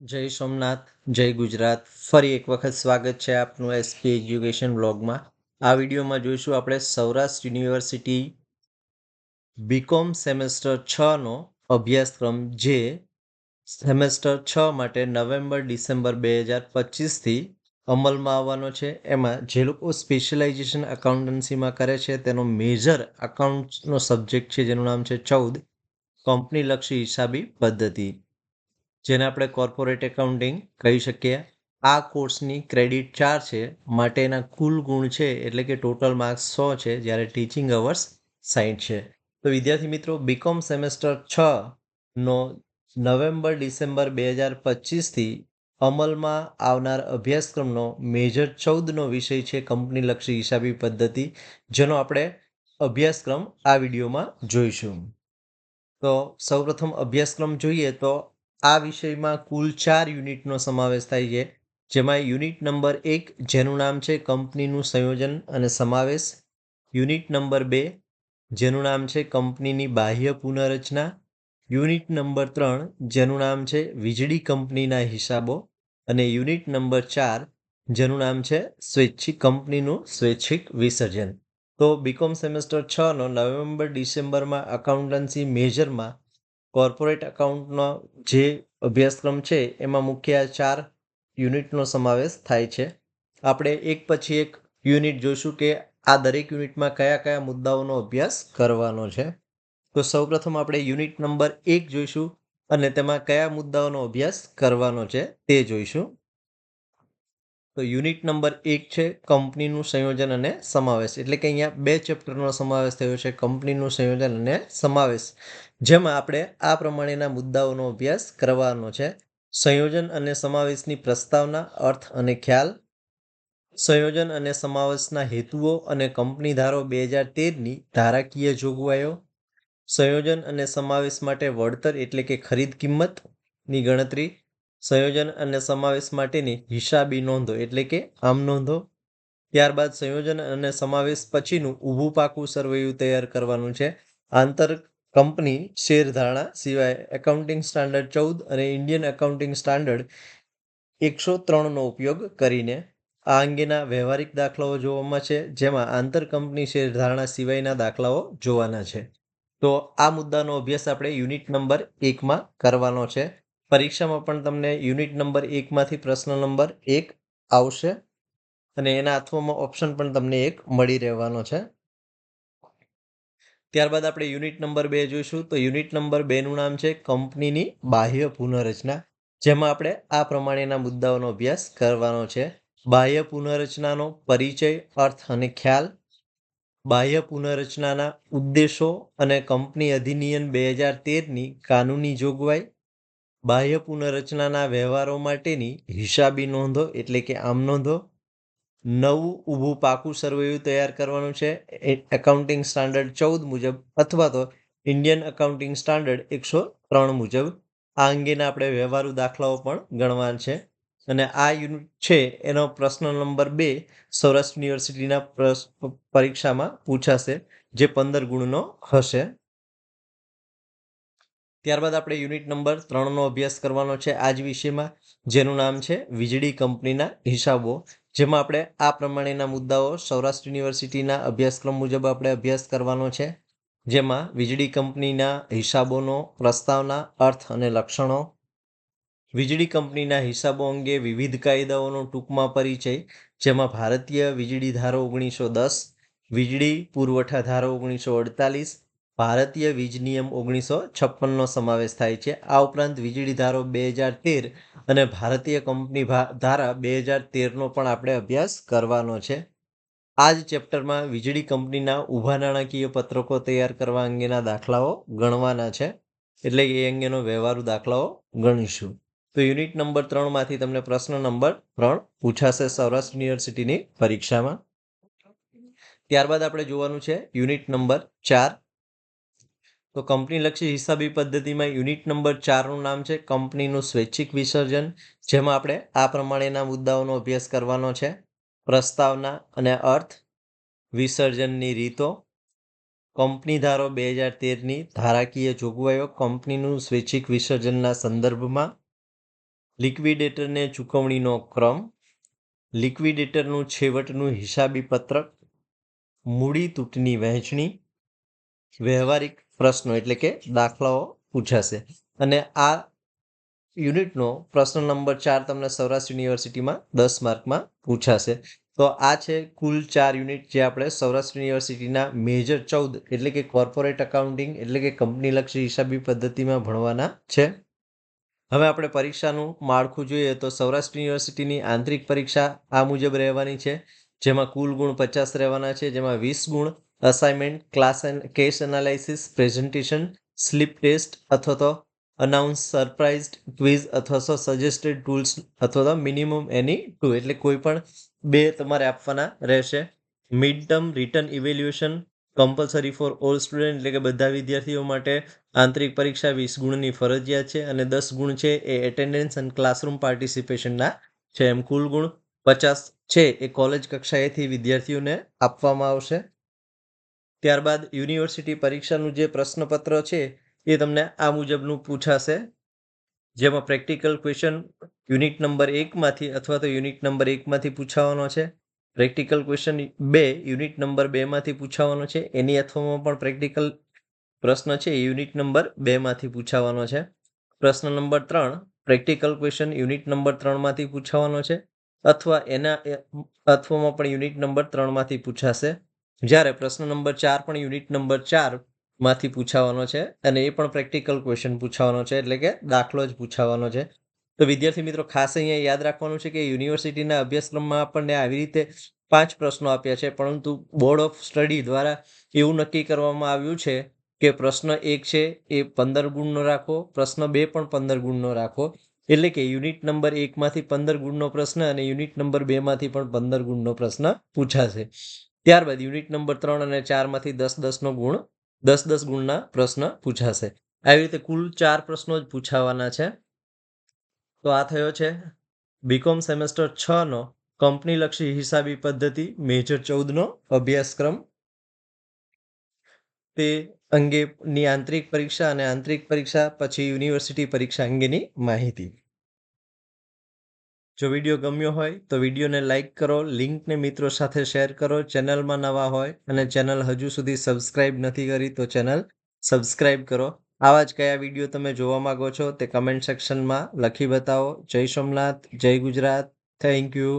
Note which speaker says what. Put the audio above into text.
Speaker 1: જય સોમનાથ, જય ગુજરાત. ફરી એક વખત સ્વાગત છે આપનું એસપી એજ્યુકેશન બ્લોગમાં આ વિડીયોમાં જોઈશું આપણે Saurashtra university B Com semester છનો અભ્યાસક્રમ, જે સેમેસ્ટર છ માટે નવેમ્બર ડિસેમ્બર બે હજાર પચીસથી અમલમાં આવવાનો છે. એમાં જે લોકો સ્પેશિયલાઇઝેશન એકાઉન્ટન્સીમાં કરે છે, તેનો મેજર અકાઉન્ટ્સનો સબ્જેક્ટ છે, જેનું નામ છે ચૌદ. કંપનીલક્ષી હિસાબી પદ્ધતિ. જેને આપણે કોર્પોરેટ એકાઉન્ટિંગ કહી શકીએ. આ કોર્સની ક્રેડિટ ચાર છે, માટેના કુલ ગુણ છે, એટલે કે ટોટલ માર્ક્સ સો છે, જ્યારે ટીચિંગ અવર્સ સાઠ છે. તો વિદ્યાર્થી મિત્રો બીકોમ સેમેસ્ટર છ નો નવેમ્બર ડિસેમ્બર બે હજાર પચીસથી અમલમાં આવનાર અભ્યાસક્રમનો મેજર ચૌદનો વિષય છે કંપનીલક્ષી હિસાબી પદ્ધતિ, જેનો આપણે અભ્યાસક્રમ આ વિડીયોમાં જોઈશું. તો સૌપ્રથમ અભ્યાસક્રમ જોઈએ તો આ વિષયમાં કુલ ચાર યુનિટનો સમાવેશ થાય છે, જેમાં યુનિટ નંબર એક, જેનું નામ છે કંપનીનું સંયોજન અને સમાવેશ. યુનિટ નંબર બે, જેનું નામ છે કંપનીની બાહ્ય પુનઃરચના. યુનિટ નંબર ત્રણ, જેનું નામ છે વીજળી કંપનીના હિસાબો. અને યુનિટ નંબર ચાર, જેનું નામ છે સ્વૈચ્છિક કંપનીનું સ્વૈચ્છિક વિસર્જન. તો બીકોમ સેમેસ્ટર છનો નવેમ્બર ડિસેમ્બરમાં અકાઉન્ટન્સી મેજરમાં કોર્પોરેટ અકાઉન્ટનો જે અભ્યાસક્રમ છે, એમાં મુખ્ય ચાર યુનિટનો સમાવેશ થાય છે. આપણે એક પછી એક યુનિટ જોઈશું કે આ દરેક યુનિટમાં કયા કયા મુદ્દાઓનો અભ્યાસ કરવાનો છે. તો સૌપ્રથમ આપણે યુનિટ નંબર એક જોઈશું અને તેમાં કયા મુદ્દાઓનો અભ્યાસ કરવાનો છે તે જોઈશું. તો યુનિટ નંબર એક છે કંપનીનું સંયોજન અને સમાવેશ. એટલે કે અહીંયા બે ચેપ્ટરનો સમાવેશ થયો છે, કંપનીનું સંયોજન અને સમાવેશ. જેમાં આપણે આ પ્રમાણેના મુદ્દાઓનો અભ્યાસ કરવાનો છે, સંયોજન અને સમાવેશની પ્રસ્તાવના, અર્થ અને ખ્યાલ, સંયોજન અને સમાવેશના હેતુઓ અને કંપની ધારો બે હજાર તેરની ધારાકીય જોગવાઈઓ, સંયોજન અને સમાવેશ માટે વળતર એટલે કે ખરીદ કિંમતની ગણતરી, સંયોજન અને સમાવેશ માટેની હિસાબી નોંધો એટલે કે આમ નોંધો. ત્યારબાદ સંયોજન અને સમાવેશ પછીનું ઊભું પાકું સરવૈયું તૈયાર કરવાનું છે. આંતર કંપની શેર ધારણા સિવાય એકાઉન્ટિંગ સ્ટાન્ડર્ડ ચૌદ અને ઇન્ડિયન એકાઉન્ટિંગ સ્ટાન્ડર્ડ એકસો ત્રણનો ઉપયોગ કરીને આ અંગેના વ્યવહારિક દાખલાઓ જોવામાં છે, જેમાં આંતર કંપની શેર ધારણા સિવાયના દાખલાઓ જોવાના છે. તો આ મુદ્દાનો અભ્યાસ આપણે યુનિટ નંબર એકમાં કરવાનો છે. પરીક્ષામાં પણ તમને યુનિટ નંબર એકમાંથી પ્રશ્ન નંબર એક આવશે અને એના અથવામાં ઓપ્શન પણ તમને એક મળી રહેવાનો છે. ત્યારબાદ આપણે યુનિટ નંબર બે જોઈશું. તો યુનિટ નંબર બેનું નામ છે કંપનીની બાહ્ય પુનઃરચના. જેમાં આપણે આ પ્રમાણેના મુદ્દાઓનો અભ્યાસ કરવાનો છે. બાહ્ય પુનઃરચનાનો પરિચય, અર્થ અને ખ્યાલ. બાહ્ય પુનઃરચનાના ઉદ્દેશો અને કંપની અધિનિયમ બે હજાર તેરની કાનૂની જોગવાઈ. બાહ્ય પુનઃરચનાના વ્યવહારો માટેની હિસાબી નોંધો એટલે કે આમ નોંધો. નવું ઊભું પાકું સરવૈયું તૈયાર કરવાનું છે. એકાઉન્ટિંગ સ્ટાન્ડર્ડ ચૌદ મુજબ અથવા તો ઇન્ડિયન એકાઉન્ટિંગ સ્ટાન્ડર્ડ એકસો ત્રણ મુજબ આ અંગેના આપણે વ્યવહારુ દાખલાઓ પણ ગણવા છે. અને આ યુનિટ છે એનો પ્રશ્ન નંબર બે સૌરાષ્ટ્ર યુનિવર્સિટીના પરીક્ષામાં પૂછાશે, જે પંદર ગુણનો હશે. ત્યારબાદ આપણે યુનિટ નંબર ત્રણનો અભ્યાસ કરવાનો છે આ જ વિષયમાં, જેનું નામ છે વીજળી કંપનીના હિસાબો. જેમાં આપણે આ પ્રમાણેના મુદ્દાઓ સૌરાષ્ટ્ર યુનિવર્સિટીના અભ્યાસક્રમ મુજબ આપણે અભ્યાસ કરવાનો છે. જેમાં વીજળી કંપનીના હિસાબોનો, પ્રસ્તાવના, અર્થ અને લક્ષણો. વીજળી કંપનીના હિસાબો અંગે વિવિધ કાયદાઓનો ટૂંકમાં પરિચય, જેમાં ભારતીય વીજળી ધારો ઓગણીસો દસ, વીજળી પુરવઠા ધારો ઓગણીસો અડતાલીસ ભારતીય વીજ નિયમ ઓગણીસો છપ્પનનો સમાવેશ થાય છે. આ ઉપરાંત વીજળી ધારો બે હજાર તેર અને ભારતીય કંપની ધારા બે હજાર તેરનો પણ આપણે અભ્યાસ કરવાનો છે. આ જ ચેપ્ટરમાં વીજળી કંપનીના ઊભા નાણાકીય પત્રકો તૈયાર કરવા અંગેના દાખલાઓ ગણવાના છે. એટલે એ અંગેનો વ્યવહારુ દાખલાઓ ગણીશું. તો યુનિટ નંબર ત્રણમાંથી તમને પ્રશ્ન નંબર ત્રણ પૂછાશે સૌરાષ્ટ્ર યુનિવર્સિટીની પરીક્ષામાં. ત્યારબાદ આપણે જોવાનું છે યુનિટ નંબર ચાર તો કંપનીલક્ષી હિસાબી પદ્ધતિમાં યુનિટ નંબર ચારનું નામ છે, કંપનીનું સ્વૈચ્છિક વિસર્જન, જેમાં આપણે આ પ્રમાણેના મુદ્દાઓનો અભ્યાસ કરવાનો છે. પ્રસ્તાવના અને અર્થ, વિસર્જનની રીતો કંપની ધારો બે હજાર તેરની ધારાકીય જોગવાઈઓ, કંપનીનું સ્વૈચ્છિક વિસર્જનના સંદર્ભમાં, લિક્વિડેટરને ચૂકવણીનો ક્રમ, લિક્વિડેટરનું છેવટનું હિસાબી પત્રક, મૂડી તૂટની વહેંચણી, વ્યવહારિક પ્રશ્નો એટલે કે દાખલાઓ પૂછાશે. અને આ યુનિટનો પ્રશ્ન નંબર ચાર તમને સૌરાષ્ટ્ર યુનિવર્સિટીમાં દસ માર્કમાં પૂછાશે. તો આ છે કુલ ચાર યુનિટ જે આપણે સૌરાષ્ટ્ર યુનિવર્સિટીના મેજર ચૌદ એટલે કે કોર્પોરેટ અકાઉન્ટિંગ એટલે કે કંપનીલક્ષી હિસાબી પદ્ધતિમાં ભણવાના છે. હવે આપણે પરીક્ષાનું માળખું જોઈએ તો સૌરાષ્ટ્ર યુનિવર્સિટીની આંતરિક પરીક્ષા આ મુજબ રહેવાની છે. જેમાં કુલ ગુણ પચાસ રહેવાના છે, જેમાં વીસ ગુણ assignment class case analysis presentation slip test અથવા તો અનાઉન્સ સરપ્રાઇઝડ ક્વિઝ અથવા તો સજેસ્ટેડ ટૂલ્સ અથવા તો મિનિમમ એની ટુ એટલે કોઈ પણ બે તમારે આપવાના રહેશે. Mid term written evaluation compulsory for all student એટલે કે બધા વિદ્યાર્થીઓ માટે આંતરિક પરીક્ષા વીસ ગુણની ફરજિયાત છે અને દસ ગુણ છે એ એટેન્ડન્સ અને ક્લાસરૂમ પાર્ટિસિપેશનના છે એમ કુલ ગુણ પચાસ છે એ કોલેજ કક્ષાએથી વિદ્યાર્થીઓને આપવામાં આવશે. ત્યારબાદ યુનિવર્સિટી પરીક્ષાનું જે પ્રશ્નપત્ર છે, એ તમને આ મુજબનું પૂછાશે. જેમાં પ્રેક્ટિકલ ક્વેશ્ચન યુનિટ નંબર એકમાંથી અથવા તો યુનિટ નંબર એકમાંથી પૂછાવાનો છે. પ્રેક્ટિકલ ક્વેશ્ચન બે યુનિટ નંબર બેમાંથી પૂછાવાનો છે. એની અથવામાં પણ પ્રેક્ટિકલ પ્રશ્ન છે યુનિટ નંબર બેમાંથી પૂછાવાનો છે. પ્રશ્ન નંબર ત્રણ, પ્રેક્ટિકલ ક્વેશ્ચન યુનિટ નંબર ત્રણમાંથી પૂછાવાનો છે. અથવા એના અથવામાં પણ યુનિટ નંબર ત્રણમાંથી પૂછાશે. જ્યારે પ્રશ્ન નંબર ચાર પણ યુનિટ નંબર ચારમાંથી પૂછાવાનો છે અને એ પણ પ્રેક્ટિકલ ક્વેશ્ચન પૂછાવાનો છે, એટલે કે દાખલો જ પૂછાવાનો છે. તો વિદ્યાર્થી મિત્રો, ખાસ અહીંયા યાદ રાખવાનું છે કે યુનિવર્સિટીના અભ્યાસક્રમમાં આપણને આવી રીતે પાંચ પ્રશ્નો આપ્યા છે, પરંતુ બોર્ડ ઓફ સ્ટડી દ્વારા એવું નક્કી કરવામાં આવ્યું છે કે પ્રશ્ન એક છે એ પંદર ગુણનો રાખો, પ્રશ્ન બે પણ પંદર ગુણનો રાખો. એટલે કે યુનિટ નંબર એકમાંથી પંદર ગુણનો પ્રશ્ન અને યુનિટ નંબર બેમાંથી પણ પંદર ગુણનો પ્રશ્ન પૂછાશે. ત્યારબાદ યુનિટ નંબર ત્રણ અને ચારમાંથી દસ દસનો ગુણ, દસ દસ ગુણના પ્રશ્ન પૂછાશે. આવી રીતે કુલ ચાર પ્રશ્નો જ પૂછાવાના છે. તો આ થયો છે. બીકોમ સેમેસ્ટર છનો કંપનીલક્ષી હિસાબી પદ્ધતિ મેજર ચૌદનો અભ્યાસક્રમ. તે અંગેની આંતરિક પરીક્ષા અને આંતરિક પરીક્ષા પછી યુનિવર્સિટી પરીક્ષા અંગેની માહિતી. જો વીડિયો ગમ્યો હોય તો વિડીયોને લાઇક કરો, લિંકને મિત્રો સાથે શેર કરો, ચેનલમાં નવા હોય અને ચેનલ હજુ સુધી સબસ્ક્રાઇબ નથી કરી તો ચેનલ સબસ્ક્રાઇબ કરો. આવા જ કયા વીડિયો તમે જોવા માગો છો તે કમેન્ટ સેક્શનમાં લખી બતાવો. જય સોમનાથ, જય ગુજરાત. Thank you.